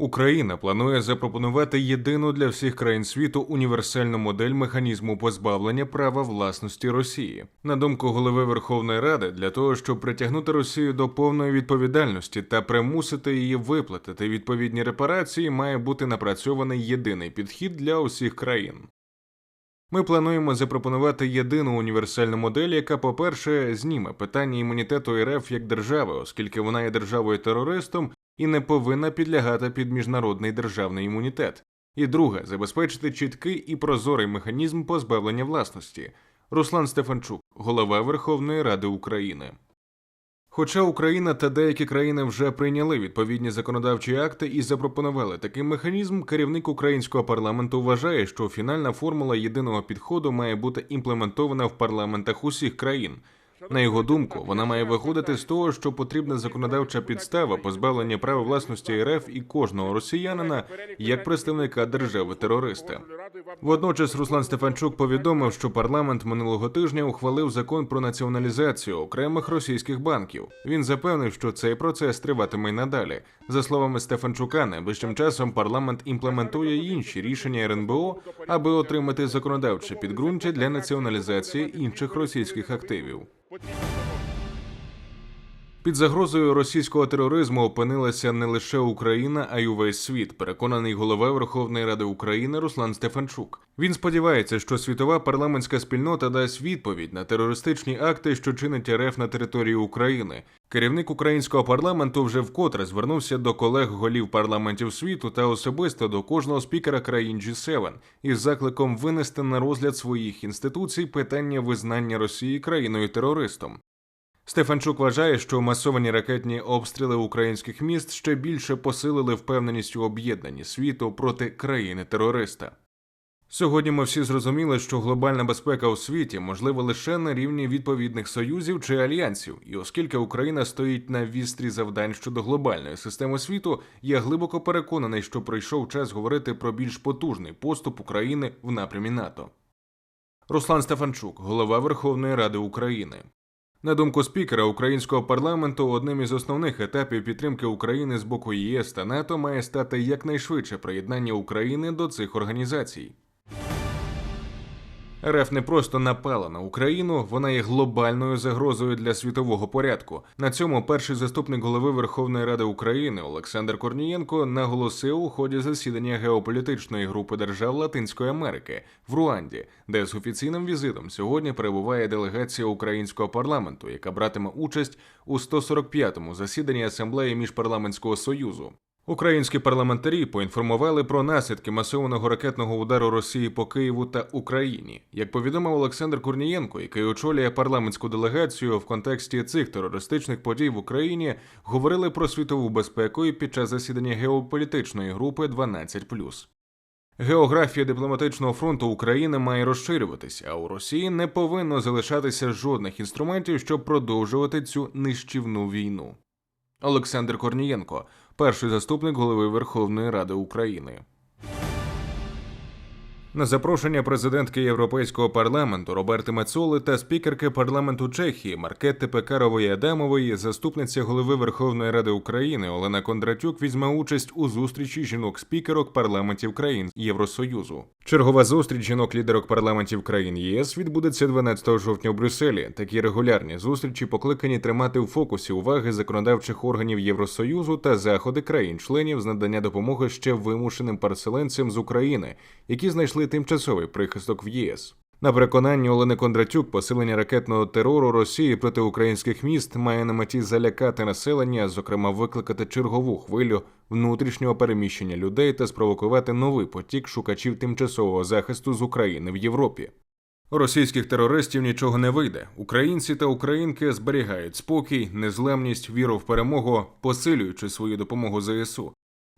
Україна планує запропонувати єдину для всіх країн світу універсальну модель механізму позбавлення права власності Росії. На думку голови Верховної Ради, для того, щоб притягнути Росію до повної відповідальності та примусити її виплатити відповідні репарації, має бути напрацьований єдиний підхід для усіх країн. Ми плануємо запропонувати єдину універсальну модель, яка, по-перше, зніме питання імунітету РФ як держави, оскільки вона є державою терористом і не повинна підлягати під міжнародний державний імунітет. І друге, забезпечити чіткий і прозорий механізм позбавлення власності. Руслан Стефанчук, голова Верховної Ради України. Хоча Україна та деякі країни вже прийняли відповідні законодавчі акти і запропонували такий механізм, керівник українського парламенту вважає, що фінальна формула єдиного підходу має бути імплементована в парламентах усіх країн. На його думку, вона має виходити з того, що потрібна законодавча підстава позбавлення права власності РФ і кожного росіянина як представника держави терориста. Водночас Руслан Стефанчук повідомив, що парламент минулого тижня ухвалив закон про націоналізацію окремих російських банків. Він запевнив, що цей процес триватиме й надалі. За словами Стефанчука, найближчим часом парламент імплементує інші рішення РНБО, аби отримати законодавче підґрунтя для націоналізації інших російських активів. What Під загрозою російського тероризму опинилася не лише Україна, а й увесь світ. Переконаний голова Верховної Ради України Руслан Стефанчук. Він сподівається, що світова парламентська спільнота дасть відповідь на терористичні акти, що чинить РФ на території України. Керівник українського парламенту вже вкотре звернувся до колег голів парламентів світу та особисто до кожного спікера країн G7 із закликом винести на розгляд своїх інституцій питання визнання Росії країною терористом. Стефанчук вважає, що масовані ракетні обстріли українських міст ще більше посилили впевненість у об'єднанні світу проти країни-терориста. Сьогодні ми всі зрозуміли, що глобальна безпека у світі можлива лише на рівні відповідних союзів чи альянсів, і оскільки Україна стоїть на вістрі завдань щодо глобальної системи світу, я глибоко переконаний, що прийшов час говорити про більш потужний поступ України в напрямі НАТО. Руслан Стефанчук, голова Верховної Ради України. На думку спікера українського парламенту, одним із основних етапів підтримки України з боку ЄС та НАТО має стати якнайшвидше приєднання України до цих організацій. РФ не просто напала на Україну, вона є глобальною загрозою для світового порядку. На цьому перший заступник голови Верховної Ради України Олександр Корнієнко наголосив у ході засідання геополітичної групи держав Латинської Америки в Руанді, де з офіційним візитом сьогодні перебуває делегація українського парламенту, яка братиме участь у 145-му засіданні асамблеї міжпарламентського союзу. Українські парламентарі поінформували про наслідки масованого ракетного удару Росії по Києву та Україні. Як повідомив Олександр Курнієнко, який очолює парламентську делегацію в контексті цих терористичних подій в Україні, говорили про світову безпеку і під час засідання геополітичної групи 12+. Географія дипломатичного фронту України має розширюватися, а у Росії не повинно залишатися жодних інструментів, щоб продовжувати цю нищівну війну. Олександр Корнієнко, перший заступник голови Верховної Ради України. На запрошення президентки Європейського парламенту Роберти Мецоли та спікерки парламенту Чехії Маркетти Пекарової Адамової, заступниця голови Верховної Ради України Олена Кондратюк візьме участь у зустрічі жінок-спікерок парламентів країн Євросоюзу. Чергова зустріч жінок-лідерок парламентів країн ЄС відбудеться 12 жовтня у Брюсселі. Такі регулярні зустрічі покликані тримати в фокусі уваги законодавчих органів Євросоюзу та заходи країн-членів з надання допомоги ще вимушеним переселенцям з України, які знайшли тимчасовий прихисток в ЄС. На переконанні Олени Кондратюк, посилення ракетного терору Росії проти українських міст має на меті залякати населення, зокрема викликати чергову хвилю внутрішнього переміщення людей та спровокувати новий потік шукачів тимчасового захисту з України в Європі. Російських терористів нічого не вийде. Українці та українки зберігають спокій, незламність, віру в перемогу, посилюючи свою допомогу ЗСУ.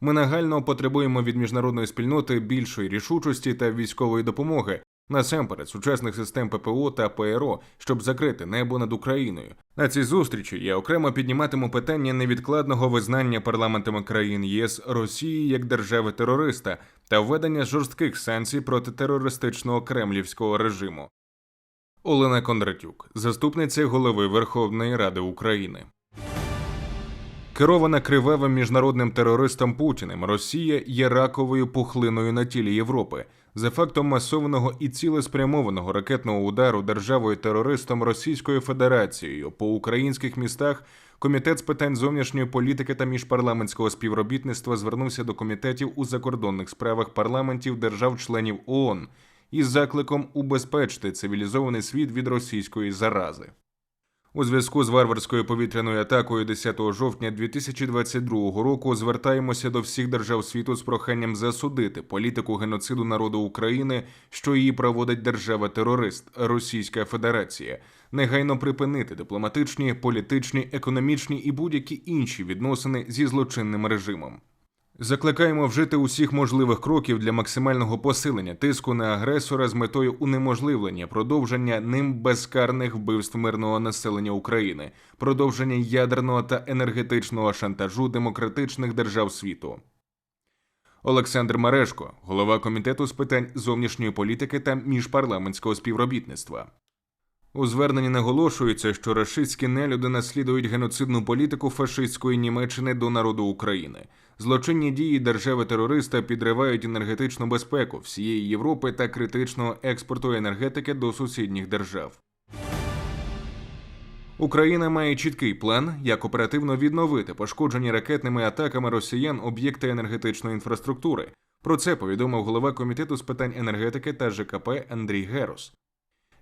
Ми нагально потребуємо від міжнародної спільноти більшої рішучості та військової допомоги, насамперед сучасних систем ППО та ПРО, щоб закрити небо над Україною. На цій зустрічі я окремо підніматиму питання невідкладного визнання парламентами країн ЄС Росії як держави терориста та введення жорстких санкцій проти терористичного кремлівського режиму. Олена Кондратюк, заступниця голови Верховної Ради України. Керована кривавим міжнародним терористом Путіним, Росія є раковою пухлиною на тілі Європи. За фактом масованого і цілеспрямованого ракетного удару державою терористом Російською Федерацією по українських містах Комітет з питань зовнішньої політики та міжпарламентського співробітництва звернувся до комітетів у закордонних справах парламентів держав-членів ООН із закликом убезпечити цивілізований світ від російської зарази. У зв'язку з варварською повітряною атакою 10 жовтня 2022 року звертаємося до всіх держав світу з проханням засудити політику геноциду народу України, що її проводить держава-терорист Російська Федерація, негайно припинити дипломатичні, політичні, економічні і будь-які інші відносини зі злочинним режимом. Закликаємо вжити усіх можливих кроків для максимального посилення тиску на агресора з метою унеможливлення продовження ним безкарних вбивств мирного населення України, продовження ядерного та енергетичного шантажу демократичних держав світу. Олександр Марешко, голова комітету з питань зовнішньої політики та міжпарламентського співробітництва. У зверненні наголошується, що рашистські нелюди наслідують геноцидну політику фашистської Німеччини до народу України. Злочинні дії держави-терориста підривають енергетичну безпеку всієї Європи та критичного експорту енергетики до сусідніх держав. Україна має чіткий план, як оперативно відновити пошкоджені ракетними атаками росіян об'єкти енергетичної інфраструктури. Про це повідомив голова комітету з питань енергетики та ЖКП Андрій Герос.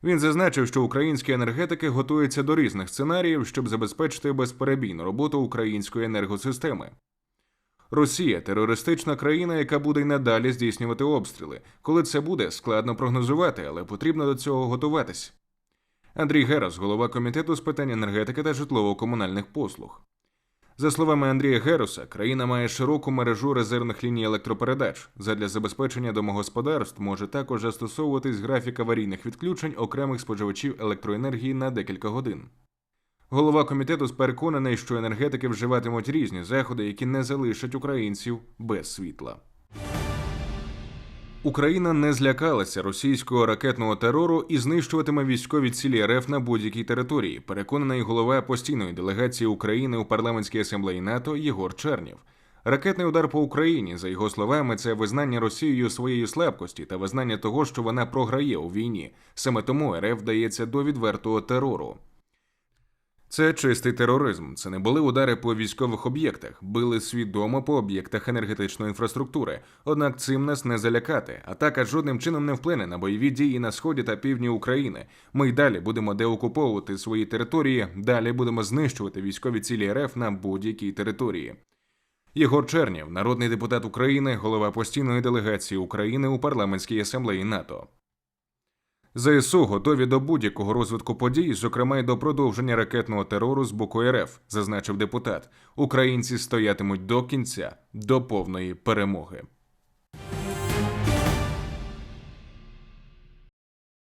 Він зазначив, що українські енергетики готуються до різних сценаріїв, щоб забезпечити безперебійну роботу української енергосистеми. Росія терористична країна, яка буде й надалі здійснювати обстріли. Коли це буде, складно прогнозувати, але потрібно до цього готуватись. Андрій Герас, голова комітету з питань енергетики та житлово-комунальних послуг. За словами Андрія Героса, країна має широку мережу резервних ліній електропередач. Задля забезпечення домогосподарств може також застосовуватись графік аварійних відключень окремих споживачів електроенергії на декілька годин. Голова комітету переконаний, що енергетики вживатимуть різні заходи, які не залишать українців без світла. Україна не злякалася російського ракетного терору і знищуватиме військові цілі РФ на будь-якій території. Переконаний голова постійної делегації України у парламентській асамблеї НАТО Єгор Чернів. Ракетний удар по Україні, за його словами, це визнання Росією своєї слабкості та визнання того, що вона програє у війні. Саме тому РФ вдається до відвертого терору. Це чистий тероризм. Це не були удари по військових об'єктах, били свідомо по об'єктах енергетичної інфраструктури. Однак цим нас не залякати. Атака жодним чином не вплине на бойові дії на сході та півдні України. Ми й далі будемо деокуповувати свої території. Далі будемо знищувати військові цілі РФ на будь-якій території. Єгор Чернєв, народний депутат України, голова постійної делегації України у парламентській асамблеї НАТО. ЗСУ готові до будь-якого розвитку подій, зокрема й до продовження ракетного терору з боку РФ, зазначив депутат. Українці стоятимуть до кінця, до повної перемоги.